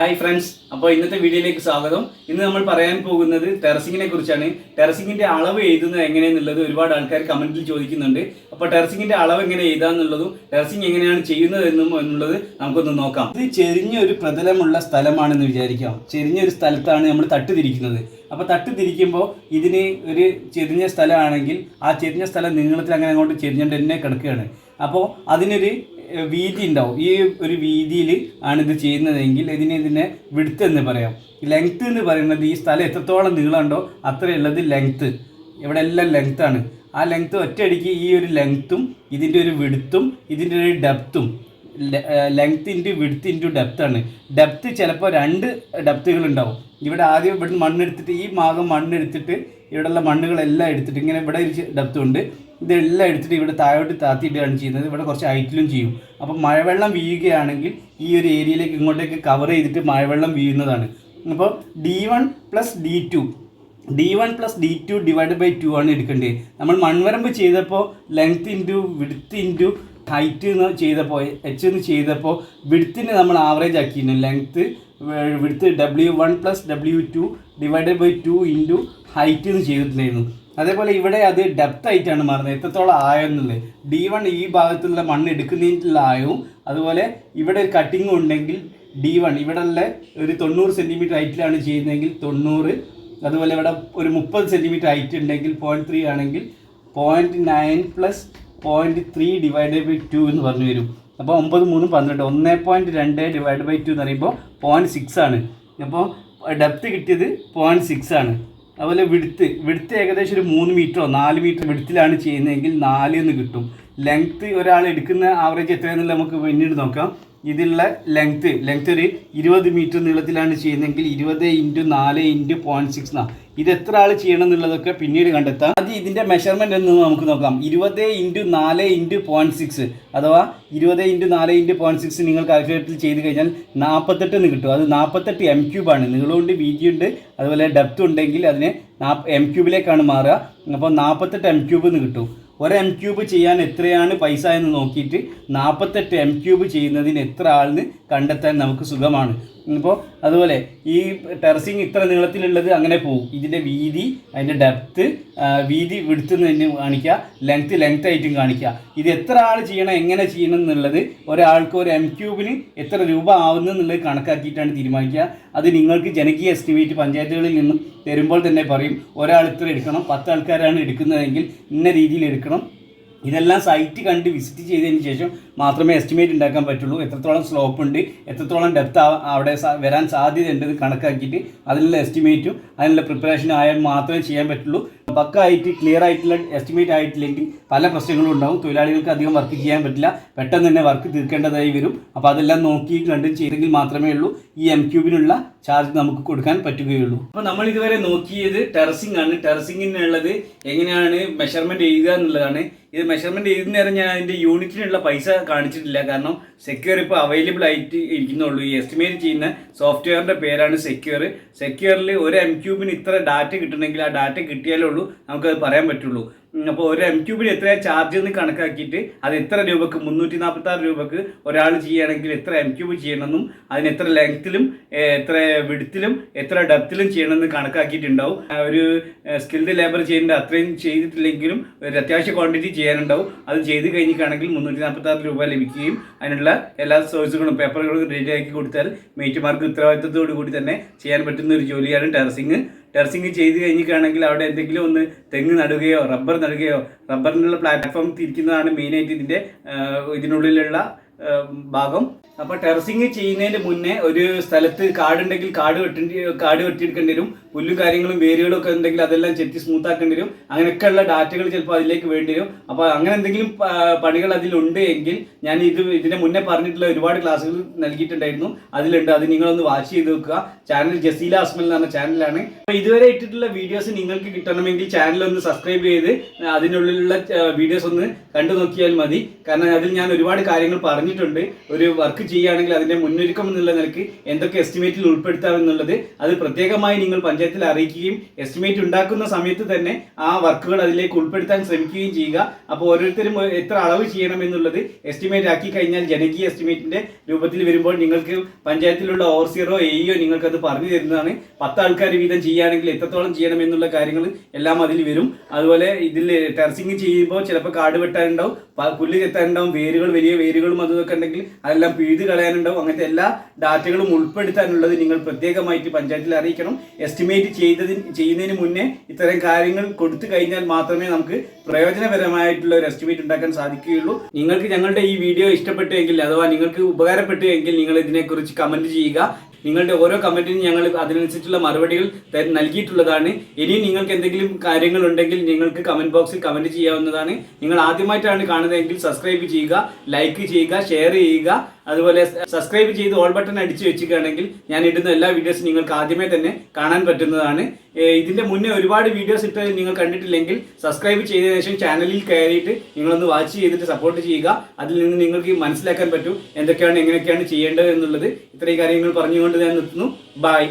Hi friends അപ്പോൾ ഇന്നത്തെ വീഡിയോയിലേക്ക് സ്വാഗതം. ഇന്ന് നമ്മൾ പറയാൻ പോകുന്നത് ടെറസിങ്ങിനെ കുറിച്ചാണ്. ടെറസിങ്ങിന്റെ അളവ് എഴുതുന്നത് എങ്ങനെയെന്നുള്ളത് ഒരുപാട് ആൾക്കാർ കമന്റിൽ ചോദിക്കുന്നുണ്ട്. അപ്പോൾ ടെറസിങ്ങിന്റെ അളവ് എങ്ങനെ എഴുതാന്നുള്ളതും ടെറസിങ് എങ്ങനെയാണ് ചെയ്യുന്നത് എന്നും എന്നുള്ളത് നമുക്കൊന്ന് നോക്കാം. ഇത് ചെരിഞ്ഞൊരു പ്രതലമുള്ള സ്ഥലമാണെന്ന് വിചാരിക്കാം. ചെരിഞ്ഞൊരു സ്ഥലത്താണ് നമ്മൾ തട്ട് തിരിക്കുന്നത് അപ്പോൾ തട്ട് തിരിക്കുമ്പോൾ ഇതിന് ഒരു ചെരിഞ്ഞ സ്ഥലമാണെങ്കിൽ ആ ചെരിഞ്ഞ സ്ഥലം നീളത്തിൽ അങ്ങനെ അങ്ങോട്ട് ചെരിഞ്ഞുകൊണ്ട് തന്നെ കിടക്കുകയാണ്. അപ്പോൾ അതിനൊരു വീതി ഉണ്ടാവും. ഈ ഒരു വീതിയിൽ ആണ് ഇത് ചെയ്യുന്നതെങ്കിൽ ഇതിനെ ഇതിനെ വിടുത്ത് എന്ന് പറയാം. ലെങ്ത്ത് എന്ന് പറയുന്നത് ഈ സ്ഥലം എത്രത്തോളം നീളമുണ്ടോ അത്രയുള്ളത് ലെങ്ത്ത് ഇവിടെ എല്ലാം ലെങ്ത്താണ് ആ ലെങ്ത്ത് ഒറ്റയടിക്ക് ഈ ഒരു ലെങ്ത്തും ഇതിന്റെ ഒരു വിടുത്തും ഇതിന്റെ ഒരു ഡെപ്ത്തും length into width into depth ആണ്. ഡെപ്ത് ചിലപ്പോൾ രണ്ട് ഡെപ്തുകൾ ഉണ്ടാവും. ഇവിടെ ആദ്യം ഇവിടെ മണ്ണെടുത്തിട്ട് ഈ ഭാഗം മണ്ണെടുത്തിട്ട് ഇവിടെയുള്ള മണ്ണുകളെല്ലാം എടുത്തിട്ട് ഇങ്ങനെ ഇവിടെ ഡെപ്ത് ഉണ്ട് ഇതെല്ലാം എടുത്തിട്ട് ഇവിടെ താഴോട്ട് താത്തിയിട്ടാണ് ചെയ്യുന്നത്. ഇവിടെ കുറച്ച് ഹൈറ്റിലും ചെയ്യും. അപ്പം മഴവെള്ളം വീഴുകയാണെങ്കിൽ ഈ ഒരു ഏരിയയിലേക്ക് ഇങ്ങോട്ടേക്ക് കവർ ചെയ്തിട്ട് മഴവെള്ളം വീഴുന്നതാണ്. അപ്പോൾ D one plus D two D one plus D two divide by two ആണ് എടുക്കേണ്ടത്. നമ്മൾ മൺവരമ്പ് ചെയ്തപ്പോൾ length into width into height എന്ന് ചെയ്തപ്പോൾ എച്ച് എന്ന് ചെയ്തപ്പോൾ വിടുത്തിനെ നമ്മൾ average ആക്കിയിരുന്നു. Length width W one plus W two divide by two into height ഇത് ചെയ്തിട്ടില്ലായിരുന്നു. അതേപോലെ ഇവിടെ അത് ഡെപ്ത് ആയിട്ടാണ് മാറുന്നത്. എത്രത്തോളം ആയം എന്നുള്ളത്. ഡി വൺ ഈ ഭാഗത്തുള്ള മണ്ണ് എടുക്കുന്നതിനുള്ള ആയവും അതുപോലെ ഇവിടെ ഒരു കട്ടിങ്ങും ഉണ്ടെങ്കിൽ ഡി വൺ ഇവിടെ ഉള്ള ഒരു തൊണ്ണൂറ് സെന്റിമീറ്റർ ഹൈറ്റിലാണ് ചെയ്യുന്നതെങ്കിൽ തൊണ്ണൂറ്. അതുപോലെ ഇവിടെ ഒരു മുപ്പത് സെന്റിമീറ്റർ ഹൈറ്റ് ഉണ്ടെങ്കിൽ പോയിന്റ് ത്രീ ആണെങ്കിൽ point nine plus point three divide by two എന്ന് പറഞ്ഞു വരും. അപ്പോൾ ഒമ്പത് മൂന്ന് പന്ത്രണ്ട്. ഒന്ന് പോയിന്റ് രണ്ട് ഡിവൈഡ് ബൈ ടു എന്ന് പറയുമ്പോൾ പോയിന്റ് സിക്സ് ആണ്. അപ്പോൾ ഡെപ്ത് കിട്ടിയത് പോയിന്റ് സിക്സ് ആണ്. അതുപോലെ വിടുത്ത്. വിടുത്ത് ഏകദേശം ഒരു മൂന്ന് മീറ്ററോ നാല് മീറ്റർ വിടുത്തിലാണ് ചെയ്യുന്നതെങ്കിൽ നാല് എന്ന് കിട്ടും. ലെങ്ത്ത് ഒരാൾ എടുക്കുന്ന ആവറേജ് എത്രയാണെന്നുള്ള നമുക്ക് പിന്നീട് നോക്കാം. ഇതിലുള്ള ലെങ്ത്ത് ലെങ്ത്ത് ഒരു ഇരുപത് മീറ്റർ നീളത്തിലാണ് ചെയ്യുന്നതെങ്കിൽ ഇരുപത് ഇന്റു നാല് ഇന്റു പോയിന്റ് സിക്സ് എന്നാണ് ഇത് എത്ര ആൾ ചെയ്യണം എന്നുള്ളതൊക്കെ പിന്നീട് കണ്ടെത്താം. ആദ്യം ഇതിന്റെ മെഷർമെന്റ് എന്ന് നമുക്ക് നോക്കാം. ഇരുപത് ഇന്റു നാല് ഇന്റു പോയിന്റ് സിക്സ് അഥവാ ഇരുപത് ഇന്റു നാല് ഇന്റു പോയിന്റ് സിക്സ് നിങ്ങൾ കാൽക്കുലേറ്ററിൽ ചെയ്ത് കഴിഞ്ഞാൽ നാൽപ്പത്തെട്ട് എന്ന് കിട്ടും. അത് നാൽപ്പത്തെട്ട് എം ക്യൂബാണ് നീളമുണ്ട് ഉണ്ട് അതുപോലെ ഡെപ്ത് ഉണ്ടെങ്കിൽ അതിന് നാ എം ക്യൂബിലേക്കാണ് മാറുക. അപ്പോൾ നാൽപ്പത്തെട്ട് എം ക്യൂബ് എന്ന് കിട്ടും. ഒരു എം ക്യൂബ് ചെയ്യാൻ എത്രയാണ് പൈസ എന്ന് നോക്കിയിട്ട് നാൽപ്പത്തെട്ട് എം ക്യൂബ് ചെയ്യുന്നതിന് എത്ര ആളിന് കണ്ടെത്താൻ നമുക്ക് സുഖമാണ്. ഇപ്പോൾ അതുപോലെ ഈ ടെറസിങ് ഇത്ര നീളത്തിലുള്ളത് അങ്ങനെ പോകും. ഇതിന്റെ വീതി അതിന്റെ ഡെപ്ത്ത് വീതി വിടുത്തുനിന്ന് തന്നെ കാണിക്കുക. ലെങ്ത്ത് ലെങ്ത് ആയിട്ടും കാണിക്കുക. ഇത് എത്ര ആൾ ചെയ്യണം എങ്ങനെ ചെയ്യണം എന്നുള്ളത് ഒരാൾക്ക് ഒരു എം ക്യൂബിന് എത്ര രൂപ ആവുന്നു എന്നുള്ളത് കണക്കാക്കിയിട്ടാണ് തീരുമാനിക്കുക. അത് നിങ്ങൾക്ക് ജനകീയ എസ്റ്റിമേറ്റ് പഞ്ചായത്തുകളിൽ നിന്നും തരുമ്പോൾ തന്നെ പറയും ഒരാൾ ഇത്ര എടുക്കണം പത്ത് ആൾക്കാരാണ് എടുക്കുന്നതെങ്കിൽ ഇന്ന രീതിയിൽ എടുക്കണം. ഇതെല്ലാം സൈറ്റ് കണ്ട് വിസിറ്റ് ചെയ്തതിന് ശേഷം മാത്രമേ എസ്റ്റിമേറ്റ് ഉണ്ടാക്കാൻ പറ്റുള്ളൂ. എത്രത്തോളം സ്ലോപ്പ് ഉണ്ട് എത്രത്തോളം ഡെപ്ത് അവിടെ വരാൻ സാധ്യത ഉണ്ടെന്ന് കണക്കാക്കിയിട്ട് അതിനുള്ള എസ്റ്റിമേറ്റും അതിനുള്ള പ്രിപ്പറേഷനും ആയാൽ മാത്രമേ ചെയ്യാൻ പറ്റുള്ളൂ. പക്കായിട്ട് ക്ലിയർ ആയിട്ടുള്ള എസ്റ്റിമേറ്റ് ആയിട്ടില്ലെങ്കിൽ പല പ്രശ്നങ്ങളും ഉണ്ടാവും. തൊഴിലാളികൾക്ക് അധികം വർക്ക് ചെയ്യാൻ പറ്റില്ല. പെട്ടെന്ന് തന്നെ വർക്ക് തീർക്കേണ്ടതായി വരും. അപ്പോൾ അതെല്ലാം നോക്കി കണ്ട് ചെയ്തെങ്കിൽ മാത്രമേ ഉള്ളൂ. ഈ എം ക്യൂബിനുള്ള ചാർജ് നമുക്ക് കൊടുക്കാൻ പറ്റുകയുള്ളൂ. അപ്പോൾ നമ്മൾ ഇതുവരെ നോക്കിയത് ടെറസിംഗ് ആണ്. ടെറസിങ്ങിനുള്ളത് എങ്ങനെയാണ് മെഷർമെന്റ് ചെയ്യുക എന്നുള്ളതാണ്. ഇത് മെഷർമെന്റ് ചെയ്തു നേരം ഞാൻ അതിന്റെ യൂണിറ്റിനുള്ള പൈസ കാണിച്ചിട്ടില്ല. കാരണം സെക്യൂർ ഇപ്പോൾ അവൈലബിൾ ആയിട്ട് ഇരിക്കുന്നുള്ളൂ. ഈ എസ്റ്റിമേറ്റ് ചെയ്യുന്ന സോഫ്റ്റ്വെയറിന്റെ പേരാണ് സെക്യൂർ സെക്യൂറിൽ ഒരു എം ക്യൂബിന് ഇത്ര ഡാറ്റ കിട്ടണമെങ്കിൽ ആ ഡാറ്റ കിട്ടിയാലേ ഉള്ളൂ. നമുക്കത് പറയാൻ പറ്റുള്ളൂ. അപ്പോൾ ഒരു എം ക്യൂബിന് എത്രയാണ് ചാർജ് എന്ന് കണക്കാക്കിയിട്ട് അത് എത്ര രൂപക്ക്? മുന്നൂറ്റി നാൽപ്പത്തി രൂപക്ക് ഒരാൾ ചെയ്യുകയാണെങ്കിൽ എത്ര എം ക്യൂബ് ചെയ്യണമെന്നും അതിന് എത്ര ലെങ്ത്തിലും എത്ര വിടുത്തിലും എത്ര ഡെപ്തിലും ചെയ്യണമെന്ന് കണക്കാക്കിയിട്ടുണ്ടാവും. ഒരു സ്കിൽഡ് ലേബർ ചെയ്യേണ്ട അത്രയും ചെയ്തിട്ടില്ലെങ്കിലും ഒരു അത്യാവശ്യ ക്വാണ്ടിറ്റി ചെയ്യാനുണ്ടാവും. അത് ചെയ്ത് കഴിഞ്ഞിട്ടാണെങ്കിൽ മുന്നൂറ്റി നാൽപ്പത്തി രൂപ ലഭിക്കുകയും അതിനുള്ള എല്ലാ സോഴ്സുകളും പേപ്പറുകളും റെഡി ആക്കി കൊടുത്താൽ മേറ്റുമാർക്ക് ഉത്തരവാദിത്തത്തോടു കൂടി തന്നെ ചെയ്യാൻ പറ്റുന്ന ഒരു ജോലിയാണ് ടെറസിങ് ടെറസിങ് ചെയ്ത് കഴിഞ്ഞിട്ടാണെങ്കിൽ അവിടെ എന്തെങ്കിലും ഒന്ന് തെങ്ങ് നടുകയോ റബ്ബർ നടുകയോ റബ്ബറിനുള്ള പ്ലാറ്റ്ഫോം തിരിക്കുന്നതാണ് മെയിനായിട്ട് ഇതിന്റെ ഇതിനുള്ളിലുള്ള ഭാഗം. അപ്പോൾ ടെറസിങ് ചെയ്യുന്നതിന് മുന്നേ ഒരു സ്ഥലത്ത് കാടുണ്ടെങ്കിൽ കാട് വെട്ടേണ്ടി കാട് വെട്ടിയെടുക്കേണ്ടി വരും. പുല്ലും കാര്യങ്ങളും വേരുകളും ഒക്കെ ഉണ്ടെങ്കിൽ അതെല്ലാം ചെത്തി സ്മൂത്ത് ആക്കേണ്ടി വരും. അങ്ങനെയൊക്കെയുള്ള ഡാറ്റകൾ ചിലപ്പോൾ അതിലേക്ക് വേണ്ടി വരും. അപ്പോൾ അങ്ങനെ എന്തെങ്കിലും പണികൾ അതിലുണ്ട് എങ്കിൽ ഞാൻ ഇത് ഇതിന്റെ മുന്നേ പറഞ്ഞിട്ടുള്ള ഒരുപാട് ക്ലാസ്സുകൾ നൽകിയിട്ടുണ്ടായിരുന്നു. അതിലുണ്ട്. അത് നിങ്ങളൊന്ന് വാച്ച് ചെയ്ത് വെക്കുക ചാനൽ ജസീല അസ്മൽ എന്ന് പറഞ്ഞ ചാനലാണ് അപ്പോൾ ഇതുവരെ ഇട്ടിട്ടുള്ള വീഡിയോസ് നിങ്ങൾക്ക് കിട്ടണമെങ്കിൽ ചാനൽ ഒന്ന് സബ്സ്ക്രൈബ് ചെയ്ത് അതിനുള്ളിലുള്ള വീഡിയോസ് ഒന്ന് കണ്ടു നോക്കിയാൽ മതി. കാരണം അതിൽ ഞാൻ ഒരുപാട് കാര്യങ്ങൾ പറഞ്ഞിട്ടുണ്ട്. ഒരു വർക്ക് ചെയ്യുകയാണെങ്കിൽ അതിന്റെ മുന്നൊരുക്കം എന്നുള്ള നിലയ്ക്ക് എന്തൊക്കെ എസ്റ്റിമേറ്റിൽ ഉൾപ്പെടുത്താം എന്നുള്ളത് അത് പ്രത്യേകമായി നിങ്ങൾ പഞ്ചായത്തിൽ അറിയിക്കുകയും എസ്റ്റിമേറ്റ് ഉണ്ടാക്കുന്ന സമയത്ത് തന്നെ ആ വർക്കുകൾ അതിലേക്ക് ഉൾപ്പെടുത്താൻ ശ്രമിക്കുകയും ചെയ്യുക. അപ്പോൾ ഓരോരുത്തരും എത്ര അളവ് ചെയ്യണം എന്നുള്ളത് എസ്റ്റിമേറ്റ് ആക്കി കഴിഞ്ഞാൽ ജനകീയ എസ്റ്റിമേറ്റിന്റെ രൂപത്തിൽ വരുമ്പോൾ നിങ്ങൾക്ക് പഞ്ചായത്തിലുള്ള ഓവർസിയറോ എയ്യോ നിങ്ങൾക്ക് അത് പറഞ്ഞു തരുന്നതാണ്. പത്ത് ആൾക്കാർ വീതം ചെയ്യുകയാണെങ്കിൽ എത്രത്തോളം ചെയ്യണം എന്നുള്ള കാര്യങ്ങൾ എല്ലാം അതിൽ വരും. അതുപോലെ ഇതിൽ ടെറസിങ് ചെയ്യുമ്പോൾ ചിലപ്പോൾ കാട് വെട്ടാനുണ്ടാവും പുല്ല് ചെത്താനുണ്ടാവും വേരുകൾ വലിയ വേരുകളും അതൊക്കെ ഉണ്ടെങ്കിൽ അതെല്ലാം പിഴുത് കളയാനുണ്ടാവും. അങ്ങനത്തെ എല്ലാ ഡാറ്റകളും ഉൾപ്പെടുത്താനുള്ളത് നിങ്ങൾ പ്രത്യേകമായിട്ട് പഞ്ചായത്തിൽ അറിയിക്കണം. എസ്റ്റിമേറ്റ് ചെയ്തതിന് ചെയ്യുന്നതിന് മുന്നേ ഇത്തരം കാര്യങ്ങൾ കൊടുത്തു കഴിഞ്ഞാൽ മാത്രമേ നമുക്ക് പ്രയോജനപരമായിട്ടുള്ള ഒരു എസ്റ്റിമേറ്റ് ഉണ്ടാക്കാൻ സാധിക്കുകയുള്ളൂ. നിങ്ങൾക്ക് ഞങ്ങളുടെ ഈ വീഡിയോ ഇഷ്ടപ്പെട്ടു എങ്കിൽ അഥവാ നിങ്ങൾക്ക് ഉപകാരപ്പെട്ടു എങ്കിൽ നിങ്ങൾ ഇതിനെക്കുറിച്ച് കമന്റ് ചെയ്യുക. നിങ്ങളുടെ ഓരോ കമന്റിനും ഞങ്ങൾ അതിനനുസരിച്ചുള്ള മറുപടികൾ നൽകിയിട്ടുള്ളതാണ്. ഇനിയും നിങ്ങൾക്ക് എന്തെങ്കിലും കാര്യങ്ങൾ ഉണ്ടെങ്കിൽ നിങ്ങൾക്ക് കമന്റ് ബോക്സിൽ കമന്റ് ചെയ്യാവുന്നതാണ്. നിങ്ങൾ ആദ്യമായിട്ടാണ് കാണുന്നതെങ്കിൽ സബ്സ്ക്രൈബ് ചെയ്യുക ലൈക്ക് ചെയ്യുക ഷെയർ ചെയ്യുക. അതുപോലെ സബ്സ്ക്രൈബ് ചെയ്ത് ഓൾ ബട്ടൺ അടിച്ചു വെച്ചിട്ടുണ്ടെങ്കിൽ ഞാൻ ഇടുന്ന എല്ലാ വീഡിയോസും നിങ്ങൾക്ക് ആദ്യമേ തന്നെ കാണാൻ പറ്റുന്നതാണ്. ഇതിന്റെ മുന്നേ ഒരുപാട് വീഡിയോസ് ഇട്ട് നിങ്ങൾ കണ്ടിട്ടില്ലെങ്കിൽ സബ്സ്ക്രൈബ് ചെയ്തതിനു ശേഷം ചാനലിൽ കയറിയിട്ട് നിങ്ങളൊന്ന് വാച്ച് ചെയ്തിട്ട് സപ്പോർട്ട് ചെയ്യുക. അതിൽ നിന്ന് നിങ്ങൾക്ക് മനസ്സിലാക്കാൻ പറ്റും എന്തൊക്കെയാണ് എങ്ങനെയൊക്കെയാണ് ചെയ്യേണ്ടത് എന്നുള്ളത്. ഇത്രയും കാര്യങ്ങൾ പറഞ്ഞുകൊണ്ട് ഞാൻ നിർത്തുന്നു. ബൈ